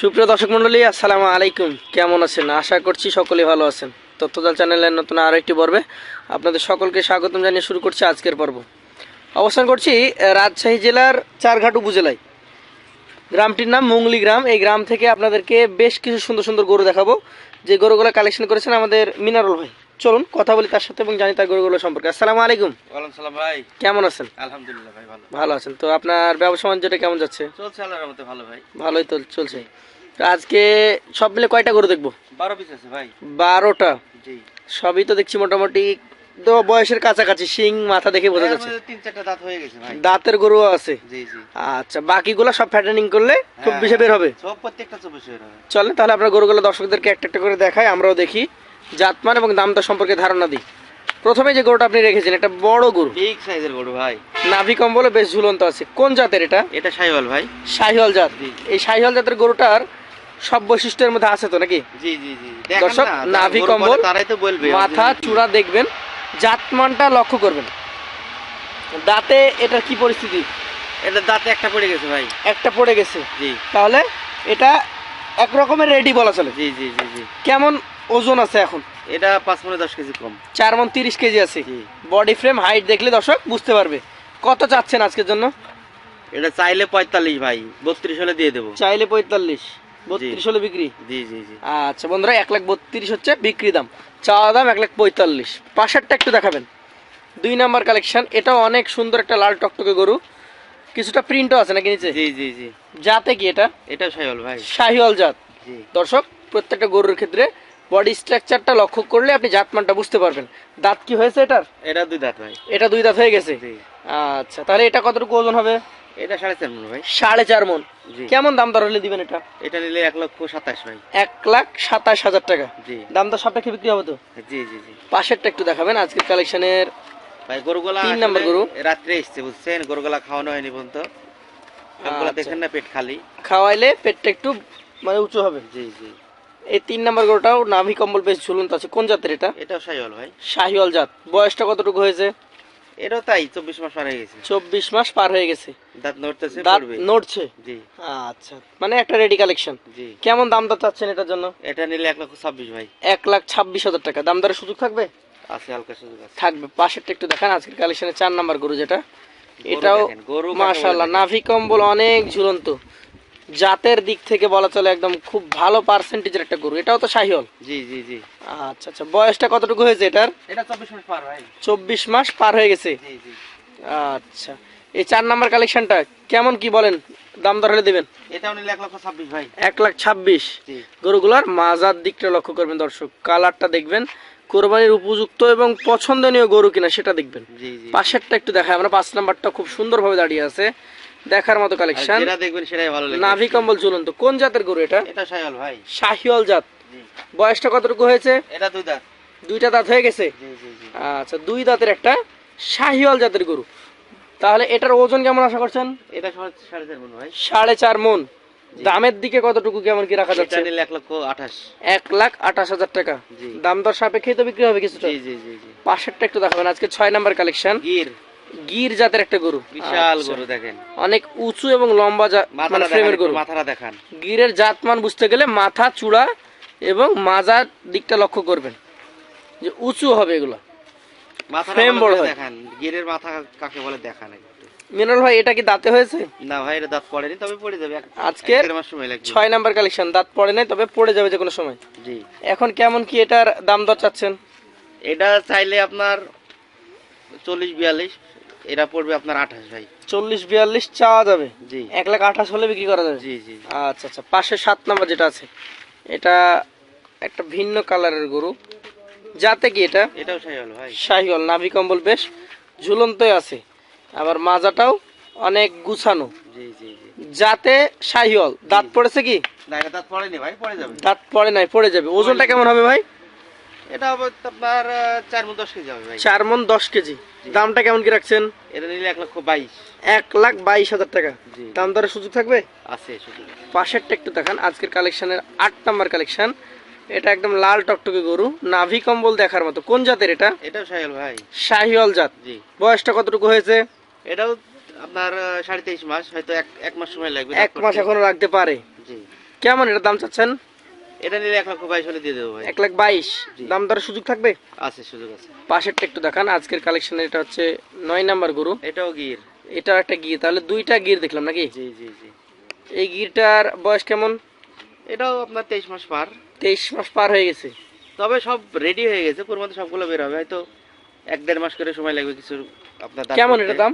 সুপ্রিয় দর্শক মন্ডলী আসসালামু আলাইকুম। কেমন আছেন? আশা করছি সকলেই ভালো আছেন। তথ্যজাল চ্যানেলের নতুন আরও একটি পর্বে আপনাদের সকলকে স্বাগতম জানিয়ে শুরু করছি আজকের পর্ব। অবস্থান করছি রাজশাহী জেলার চারঘাট উপজেলায়। গ্রামটির নাম মুংলি গ্রাম। এই গ্রাম থেকে আপনাদেরকে বেশ কিছু সুন্দর সুন্দর গরু দেখাবো। যে গরুগুলো কালেকশন করেছেন আমাদের মিনারুল ভাই। চলুন কথা বলি তার সাথে এবং জানি তার গরুগুলো সম্পর্কে। আসসালামু আলাইকুম। ওয়ালাইকুম সালাম ভাই। কেমন আছেন? আলহামদুলিল্লাহ ভাই ভালো। ভালো আছেন। তো আপনার ব্যবসা বাণিজ্যটা কেমন যাচ্ছে? চলছে আল্লাহর মতো ভালো ভাই। ভালোই তো চলছে। তো আজকে সব মিলে কয়টা গরু দেখব? বারো পিস আছে ভাই। বারোটা। জি। সবই তো দেখছি মোটামুটি তো বয়সের কাছাকাছি শিং মাথা দেখে বোঝা যাচ্ছে। তিন চারটা দাঁত হয়ে গেছে ভাই। দাঁতের গরু আছে। জি জি। আচ্ছা বাকিগুলো সব ফ্যাটেনিং করলে চব্বিশে বের হবে? সব প্রত্যেকটা চব্বিশ হয়ে যাবে চলেন তাহলে আপনার গরুগুলো দর্শকদেরকে একটা একটা করে দেখাই আমরাও দেখি। জাতমান এবং দামটা সম্পর্কে ধারণা দিই। প্রথমে যে গরুটা আপনি রেখেছেন এটা বড় গরু। বিগ সাইজের গরু ভাই। নাভি কম্বলে বেশ ঝুলন্ত আছে। কোন জাতের এটা? এটা সাইওয়াল ভাই। শাহিওয়াল জাত। এই শাহিওয়াল জাতের গরুটার সব বৈশিষ্ট্যের মধ্যে আছে তো নাকি? জি জি জি। দর্শক, নাভি কম্বল, তারাই তো বলবে মাথা চূড়া দেখবেন। জাতমানটা লক্ষ্য করবেন। দাঁতে এটার কি পরিস্থিতি? এটা দাঁতে একটা পড়ে গেছে ভাই। একটা পড়ে গেছে। জি। তাহলে এটা এক রকমের রেডি বলা চলে। জি জি জি জি। কেমন ওজন আছে এখন। এটা পাঁচ মনে দশ কেজি কম। চার মন তিরিশ কেজি আছে। বডি ফ্রেম হাইট দেখলে দর্শক বুঝতে পারবে। কত চাচ্ছেন আজকের জন্য? এটা চাইলে পঁয়তাল্লিশ ভাই বত্রিশ হলে দিয়ে দেবো। চাইলে পঁয়তাল্লিশ বত্রিশ হলে বিক্রি। জি জি জি। আচ্ছা বন্ধুরা এক লাখ বত্রিশ হচ্ছে বিক্রি দাম। চাওয়া দাম এক লাখ পঁয়তাল্লিশ। পাশেরটা একটু দেখাবেন। দুই নাম্বার কালেকশন এটাও অনেক সুন্দর একটা লাল টকটকে গরু। কিছুটা প্রিন্টও আছে নাকি নিচে? জি জি জি। জাতে কি এটা? এটা সাইওয়াল ভাই। শাহিওয়াল জাত। দর্শক প্রত্যেকটা গরুর ক্ষেত্রে বডি স্ট্রাকচারটা লক্ষ্য করলে আপনি জাতমানটা বুঝতে পারবেন। দাঁত কি হয়েছে এটার? এটা দুই দাঁত ভাই। এটা দুই দাঁত হয়ে গেছে? আচ্ছা তাহলে এটা কতটুকু ওজন হবে? এটা সাড়ে চার মন ভাই। সাড়ে চার মন। কেমন দাম দর হলে দিবেন এটা? এটা নিলে এক লক্ষ সাতাশ ভাই। এক লাখ সাতাশ হাজার টাকা। দাম দর বিক্রি হবে তো? জি জি জি। পাশেরটা একটু দেখাবেন আজকের কালেকশনের ভাই গরুগুলা তিন নাম্বার গরু। রাত্রে এসছে বুঝছেন? গরুগুলা খাওয়ানো হয়নি পর্যন্ত। আচ্ছা। দেখেন না পেট খালি। খাওয়াইলে পেটটা একটু মানে উঁচু হবে। জি জি। এই তিন নাম্বার গরুটাও নাভি কম্বল বেশ ঝুলন্ত আছে। কোন জাতের এটা? এটাও সাইওয়াল ভাই। শাহিওয়াল জাত। বয়সটা কতটুকু হয়েছে? এটাও তাই চব্বিশ মাস পার হয়ে গেছে। চব্বিশ মাস পার হয়ে গেছে। দাঁত নড়তেছে দাঁত নড়ছে? জি। আচ্ছা মানে একটা রেডি কালেকশন জি। কেমন দাম দর চাচ্ছেন এটার জন্য? এটা নিলে এক লক্ষ ছাব্বিশ ভাই। এক লাখ ছাব্বিশ হাজার টাকা। দাম দরের সুযোগ থাকবে? আছে হালকা সুযোগ আছে। থাকবে। পাশেরটা একটু দেখান আজকের কালেকশনের চার নাম্বার গরু যেটা। এটাও মাশাল্লাহ নাভি কম্বল অনেক ঝুলন্ত। জাতের দিক থেকে বলা চলে একদম খুব ভালো পার্সেন্টেজের একটা গরু। এটাও তো শাহিওল জি জি জি। আচ্ছা আচ্ছা। বয়সটা কতটুকু হয়েছে এটার? এটা চব্বিশ মাস পার ভাই চব্বিশ মাস পার হয়ে গেছে? জি জি। আচ্ছা। এই চার নাম্বার কালেকশনটা কেমন কি বলেন? দাম দর হলে দেবেন? এটাও নিলে এক লক্ষ ছাব্বিশ ভাই। এক লাখ ছাব্বিশ। জি। গরুগুলার মাজার দিকটা লক্ষ্য করবেন দর্শক। কালারটা দেখবেন। কোরবানির উপযুক্ত এবং পছন্দনীয় গরু কিনা সেটা দেখবেন। জি জি। পাশেরটা একটু দেখায় আমরা পাঁচ নাম্বারটা খুব সুন্দরভাবে দাঁড়িয়ে আছে। দেখার মতো কালেকশন যেটা দেখবেন সেটাই ভালো লাগে নাভি কম্বল ঝুলন্ত। কোন জাতের গরু এটা? এটা সাইওয়াল ভাই। শাহিওয়াল জাত। বয়সটা কতটুকু হয়েছে? এটা দুই দাঁত। দুইটা দাঁত হয়ে গেছে? আচ্ছা দুই দাঁতের একটা শাহিওয়াল জাতের গরু। তাহলে এটার ওজন কেমন আশা করছেন? এটা সাড়ে চার মন ভাই। সাড়ে চার মন। দামের দিকে কতটুকু কেমন কি রাখা যাচ্ছে? এক লক্ষ আঠাশ। এক লাখ আঠাশ হাজার টাকা। দাম দর সাপেক্ষে তো বিক্রি হবে কিছুটা। পাশেরটা একটু দেখাবেন। আজকে ছয় নাম্বার কালেকশন গির। গির জাতের একটা গরু বিশাল আচ্ছা। গরু দেখেন। অনেক উঁচু এবং লম্বা মানে ফ্রেমের গরু। মাথাটা দেখান। গিরের জাতমান বুঝতে গেলে মাথা চূড়া এবং মাজার দিকটা লক্ষ্য করবেন। যে উঁচু হবে এগুলো। মাথাটা বড় দেখান গিরের মাথা কাকে বলে দেখান মিনাল ভাই এটা কি দাঁতে হয়েছে? না ভাই এটা দাঁত পড়েনি তবে পড়ে যাবে। ছয় নাম্বার কালেকশন দাঁত পড়ে নাই তবে পড়ে যাবে যে কোনো সময়। জি। এখন কেমন কি এটার দাম দর চাচ্ছেন? এটা চাইলে আপনার চল্লিশ বিয়াল্লিশ। এটা পড়বে আপনার আঠাশ ভাই। চল্লিশ বিয়াল্লিশ চাওয়া যাবে? জি। এক লাখ আঠাশ হলে বিক্রি করা যাবে? জি জি আচ্ছা আচ্ছা পাশে সাত নাম্বার যেটা আছে এটা একটা ভিন্ন কালারের গরু। যাতে কি এটা? এটাও হলো ভাই। শাহিওয়াল নাভি কম্বল বেশ ঝুলন্তই আছে। আবার মাজাটাও অনেক গুছানো। জি জি জি। যাতে শাহিওয়াল দাঁত পড়েছে কি? দাঁত পড়েনি ভাই পড়ে যাবে। দাঁত পড়ে নাই পড়ে যাবে। ওজনটা কেমন হবে ভাই? এটা আপনার চার মন দশ কেজি হবে ভাই। চার মন দশ কেজি। দামটা কেমন কি রাখছেন? এটা নিলে এক লক্ষ বাইশ। এক লাখ বাইশ হাজার টাকা। দাম দরের সুযোগ থাকবে? আছে পাশেরটা একটু দেখান আজকের কালেকশনের আট নাম্বার কালেকশন। এটা একদম লাল টকটকে গরু নাভি কম্বল দেখার মতো। কোন জাতের এটা? সাইল ভাই। শাহিওয়াল জাত। জি। বয়সটা কতটুকু হয়েছে? এটাও আপনার সাড়ে তেইশ মাস হয়তো এক এক মাস সময় লাগবে। এক মাস এখনও রাখতে পারে। জি। কেমন এটার দাম চাচ্ছেন? এটা নিলে এক লক্ষ বাইশ হলে দিয়ে দেবো ভাই। এক লাখ বাইশ। দাম দরের সুযোগ থাকবে? আছে সুযোগ আছে। পাশেরটা একটু দেখান আজকের কালেকশনে এটা হচ্ছে নয় নাম্বার গরু। এটাও গির। এটা একটা গির তাহলে দুইটা গির দেখলাম নাকি? জি জি জি। এই গিরটার বয়স কেমন? এটাও আপনার তেইশ মাস পার। তেইশ মাস পার হয়ে গেছে। তবে সব রেডি হয়ে গেছে পুরো মধ্যে সবগুলো বের হবে। হয়তো এক দেড় মাস করে সময় লাগবে কিছু আপনার কেমন এটা দাম?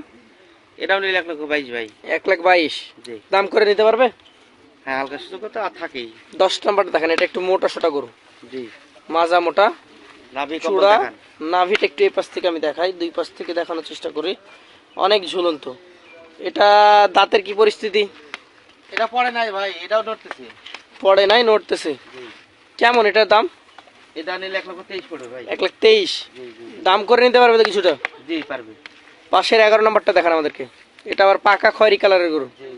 এটাও নিলে এক লক্ষ বাইশ ভাই। এক লাখ বাইশ। দাম করে নিতে পারবে? হ্যাঁ হালকা সুযোগ তো থাকেই। দশ নাম্বার দেখেন এটা একটু মোটা সোটা গরু। জি। মাজা মোটা নাভি চূড়া দেখান। নাভিটা একটু এই পাশ থেকে আমি দেখাই দুই পাশ থেকে দেখানোর চেষ্টা করি। অনেক ঝুলন্ত। এটা দাঁতের কি পরিস্থিতি? এটা পড়ে নাই ভাই এটাও নড়তেছে। পড়ে নাই নড়তেছে। কেমন এটার দাম? এটা নিলে এক লক্ষ তেইশ পড়বে ভাই। এক লাখ তেইশ। দাম করে নিতে পারবে তো কিছুটা? জি পারবে। পাশের এগারো নাম্বারটা দেখান আমাদেরকে। এটা আবার পাকা খয়েরি কালারের গরু। জি।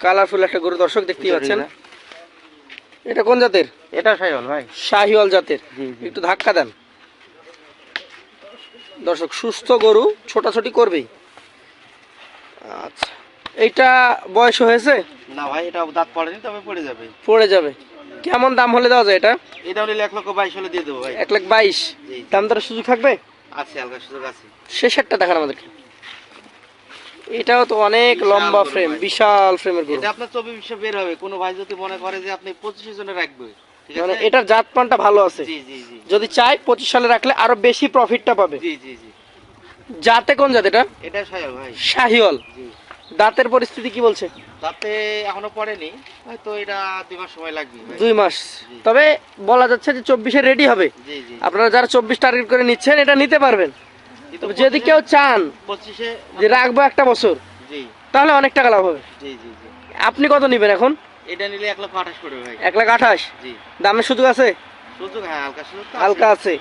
কালারফুল একটা গরু দর্শক দেখতেই পাচ্ছেন। এটা- এটা কোন জাতের? এটাও সাইল ভাই। শাহিওয়াল জাতের। একটু ধাক্কা দেন। দর্শক সুস্থ গরু ছোটাছুটি করবেই। আচ্ছা এইটা বয়স হয়েছে? না ভাই এটা দাঁত পড়েনি তবে পড়ে যাবে। পড়ে যাবে। কেমন দাম হলে দেওয়া যায় এটা? এটা হলে এক লক্ষ বাইশ হলে দিয়ে দেবো ভাই। এক লাখ বাইশ। দাম দরের সুযোগ থাকবে? আছে হালকা সুযোগ আছে। শেষেরটা দেখান আমাদেরকে। এটাও তো অনেক লম্বা ফ্রেম বিশাল ফ্রেমের গরু। এটা আপনার চব্বিশ বিশ্বে বের হবে। কোনো ভাই যদি মনে করে যে আপনি পঁচিশে জনে রাখবে মানে এটার জাত পানটা ভালো আছে। জি জি জি। যদি চাই পঁচিশ সালে রাখলে আরও বেশি প্রফিটটা পাবে। জি জি জি। জাতে কোন জাত এটা? এটা সাইল ভাই। শাহিওয়াল। জি। দাঁতের পরিস্থিতি কি বলছে? দাঁতে এখনও পড়েনি হয়তো এটা দুই মাস সময় লাগবে দুই মাস। তবে বলা যাচ্ছে যে চব্বিশে রেডি হবে। জি জি। আপনারা যারা চব্বিশ টার্গেট করে নিচ্ছেন এটা নিতে পারবেন। যদি কেউ চান যে রাখব একটা বছর তাহলে অনেক টাকা লাভ হবে। আপনি কত নিবেন এখন? এটা নিলে এক লক্ষ আঠাশ পড়বে ভাই। এক লাখ আঠাশ? দামের সুযোগ আছে? সুযোগ হ্যাঁ হালকা সুযোগ হালকা আছে।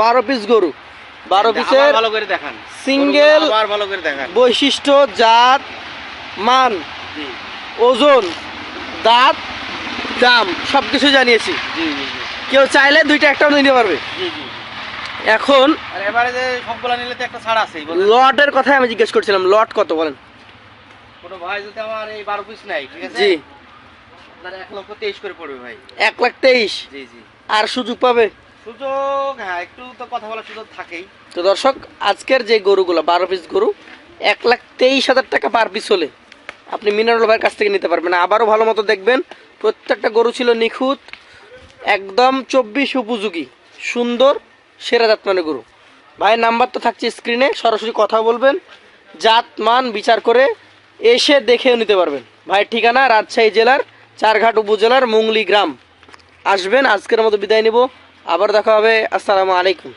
বারো পিস গরু। বারো পিসের ভালো করে দেখান। সিঙ্গেল ভালো করে দেখান। বৈশিষ্ট্য জাত মান ওজন দাঁত দাম সব কিছু জানিয়েছি কেউ চাইলে দুইটা একটাও নিতে পারবে। জি জি। এখন এবারে যে সবগুলা নিলে তো একটা ছাড় আছেই বলেন। লটের কথাই আমি জিজ্ঞেস করছিলাম লট কত বলেন। কোনো ভাই যদি আমার এই বারো পিস নাই ঠিক আছে? জি। আপনার এক লক্ষ তেইশ করে পড়বে ভাই। এক লাখ তেইশ? জি জি। আর সুযোগ পাবে? সুযোগ হ্যাঁ একটু তো কথা বলার সুযোগ থাকেই। তো দর্শক আজকের যে গরুগুলো বারো পিস গরু এক লাখ তেইশ হাজার টাকা পার পিস হলে আপনি মিনারুল ভাইয়ের কাছ থেকে নিতে পারবেন। আবারও ভালো মতো দেখবেন প্রত্যেকটা গরু ছিল নিখুঁত একদম চব্বিশ উপযোগী সুন্দর সেরা জাতমানের গরু। ভাইয়ের নাম্বার তো থাকছে স্ক্রিনে, সরাসরি কথা বলবেন, জাত, মান, বিচার করে এসে দেখেও নিতে পারবেন। ভাইয়ের ঠিকানা রাজশাহী জেলার চারঘাট উপজেলার মুংলি গ্রাম। আসবেন, আজকের মতো বিদায় নেব, আবার দেখা হবে, আসসালামু আলাইকুম।